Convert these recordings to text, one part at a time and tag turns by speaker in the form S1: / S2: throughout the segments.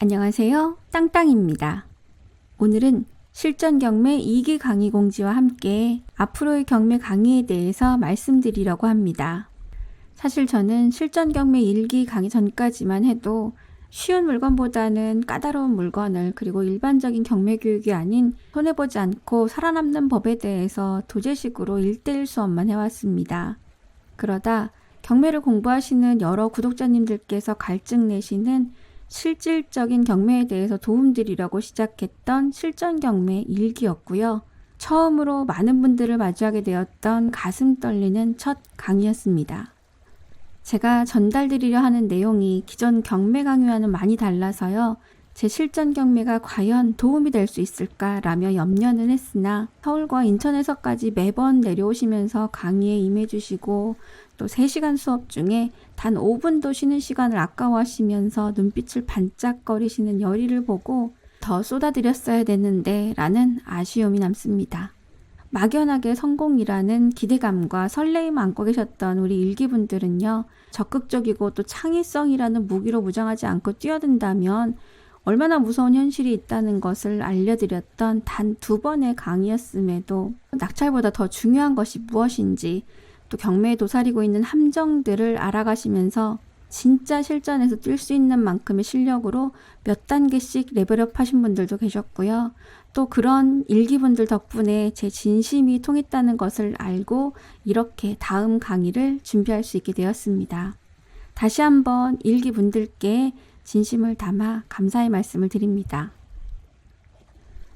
S1: 안녕하세요. 땅땅입니다. 오늘은 실전 경매 2기 강의 공지와 함께 앞으로의 경매 강의에 대해서 말씀드리려고 합니다. 사실 저는 실전 경매 1기 강의 전까지만 해도 쉬운 물건보다는 까다로운 물건을 그리고 일반적인 경매 교육이 아닌 손해보지 않고 살아남는 법에 대해서 도제식으로 1대1 수업만 해왔습니다. 그러다 경매를 공부하시는 여러 구독자님들께서 갈증 내시는 실질적인 경매에 대해서 도움드리려고 시작했던 실전 경매 일기였고요. 처음으로 많은 분들을 마주하게 되었던 가슴 떨리는 첫 강의였습니다. 제가 전달드리려 하는 내용이 기존 경매 강의와는 많이 달라서요. 제 실전 경매가 과연 도움이 될 수 있을까라며 염려는 했으나 서울과 인천에서까지 매번 내려오시면서 강의에 임해주시고 또 3시간 수업 중에 단 5분도 쉬는 시간을 아까워하시면서 눈빛을 반짝거리시는 열의를 보고 더 쏟아드렸어야 됐는데 라는 아쉬움이 남습니다. 막연하게 성공이라는 기대감과 설레임 안고 계셨던 우리 일기분들은요, 적극적이고 또 창의성이라는 무기로 무장하지 않고 뛰어든다면 얼마나 무서운 현실이 있다는 것을 알려드렸던 단 두 번의 강의였음에도 낙찰보다 더 중요한 것이 무엇인지 또 경매에 도사리고 있는 함정들을 알아가시면서 진짜 실전에서 뛸 수 있는 만큼의 실력으로 몇 단계씩 레벨업 하신 분들도 계셨고요. 또 그런 일기분들 덕분에 제 진심이 통했다는 것을 알고 이렇게 다음 강의를 준비할 수 있게 되었습니다. 다시 한번 일기분들께 진심을 담아 감사의 말씀을 드립니다.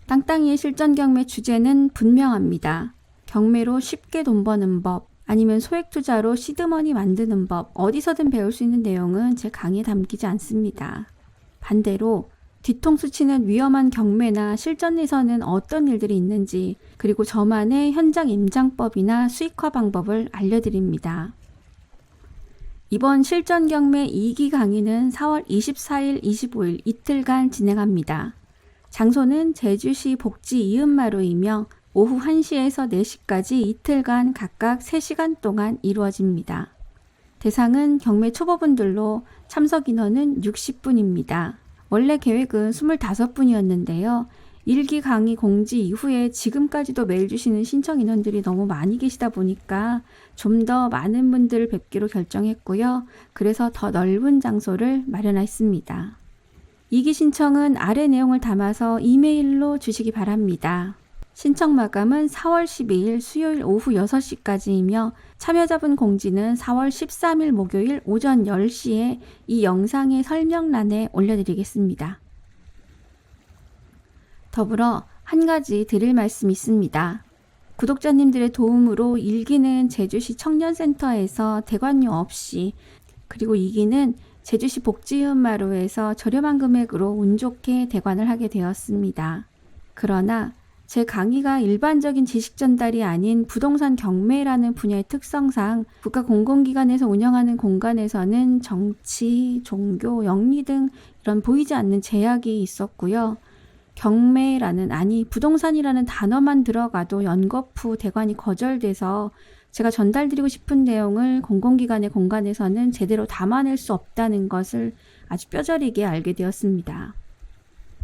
S1: 땅땅이의 실전 경매 주제는 분명합니다. 경매로 쉽게 돈 버는 법, 아니면 소액 투자로 시드머니 만드는 법, 어디서든 배울 수 있는 내용은 제 강의에 담기지 않습니다. 반대로 뒤통수 치는 위험한 경매나 실전에서는 어떤 일들이 있는지, 그리고 저만의 현장 임장법이나 수익화 방법을 알려드립니다. 이번 실전 경매 2기 강의는 4월 24일, 25일 이틀간 진행합니다. 장소는 제주시 복지 이음마루이며 오후 1시에서 4시까지 이틀간 각각 3시간 동안 이루어집니다. 대상은 경매 초보분들로 참석 인원은 60분입니다. 원래 계획은 25분이었는데요. 일기 강의 공지 이후에 지금까지도 메일 주시는 신청 인원들이 너무 많이 계시다 보니까 좀 더 많은 분들을 뵙기로 결정했고요. 그래서 더 넓은 장소를 마련했습니다. 이기 신청은 아래 내용을 담아서 이메일로 주시기 바랍니다. 신청 마감은 4월 12일 수요일 오후 6시까지이며 참여자분 공지는 4월 13일 목요일 오전 10시에 이 영상의 설명란에 올려드리겠습니다. 더불어 한 가지 드릴 말씀이 있습니다. 구독자님들의 도움으로 일기는 제주시 청년센터에서 대관료 없이 그리고 이기는 제주시 복지연마루에서 저렴한 금액으로 운 좋게 대관을 하게 되었습니다. 그러나 제 강의가 일반적인 지식 전달이 아닌 부동산 경매라는 분야의 특성상 국가 공공기관에서 운영하는 공간에서는 정치, 종교, 영리 등 이런 보이지 않는 제약이 있었고요. 경매라는 아니 부동산이라는 단어만 들어가도 연거푸 대관이 거절돼서 제가 전달드리고 싶은 내용을 공공기관의 공간에서는 제대로 담아낼 수 없다는 것을 아주 뼈저리게 알게 되었습니다.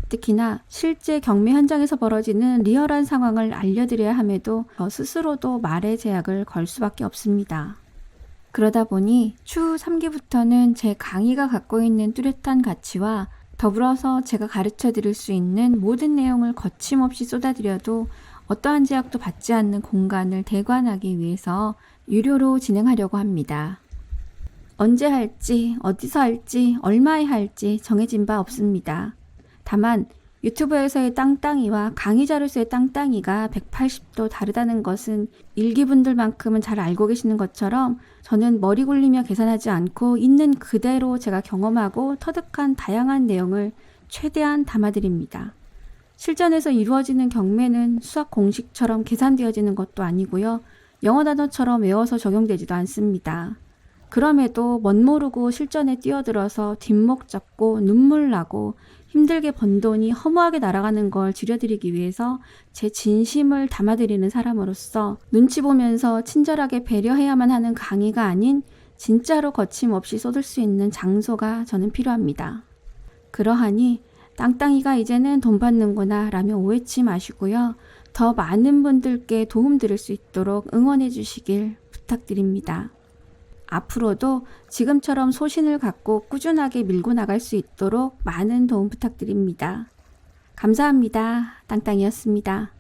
S1: 특히나 실제 경매 현장에서 벌어지는 리얼한 상황을 알려드려야 함에도 저 스스로도 말의 제약을 걸 수밖에 없습니다. 그러다 보니 추후 3기부터는 제 강의가 갖고 있는 뚜렷한 가치와 더불어서 제가 가르쳐 드릴 수 있는 모든 내용을 거침없이 쏟아드려도 어떠한 제약도 받지 않는 공간을 대관하기 위해서 유료로 진행하려고 합니다. 언제 할지, 어디서 할지, 얼마에 할지 정해진 바 없습니다. 다만 유튜브에서의 땅땅이와 강의자로서의 땅땅이가 180도 다르다는 것은 일기분들만큼은 잘 알고 계시는 것처럼 저는 머리 굴리며 계산하지 않고 있는 그대로 제가 경험하고 터득한 다양한 내용을 최대한 담아드립니다. 실전에서 이루어지는 경매는 수학 공식처럼 계산되어지는 것도 아니고요. 영어 단어처럼 외워서 적용되지도 않습니다. 그럼에도 멋모르고 실전에 뛰어들어서 뒷목 잡고 눈물 나고 힘들게 번 돈이 허무하게 날아가는 걸 줄여드리기 위해서 제 진심을 담아드리는 사람으로서 눈치 보면서 친절하게 배려해야만 하는 강의가 아닌 진짜로 거침없이 쏟을 수 있는 장소가 저는 필요합니다. 그러하니 땅땅이가 이제는 돈 받는구나 라며 오해치 마시고요. 더 많은 분들께 도움 드릴 수 있도록 응원해 주시길 부탁드립니다. 앞으로도 지금처럼 소신을 갖고 꾸준하게 밀고 나갈 수 있도록 많은 도움 부탁드립니다. 감사합니다. 땅땅이었습니다.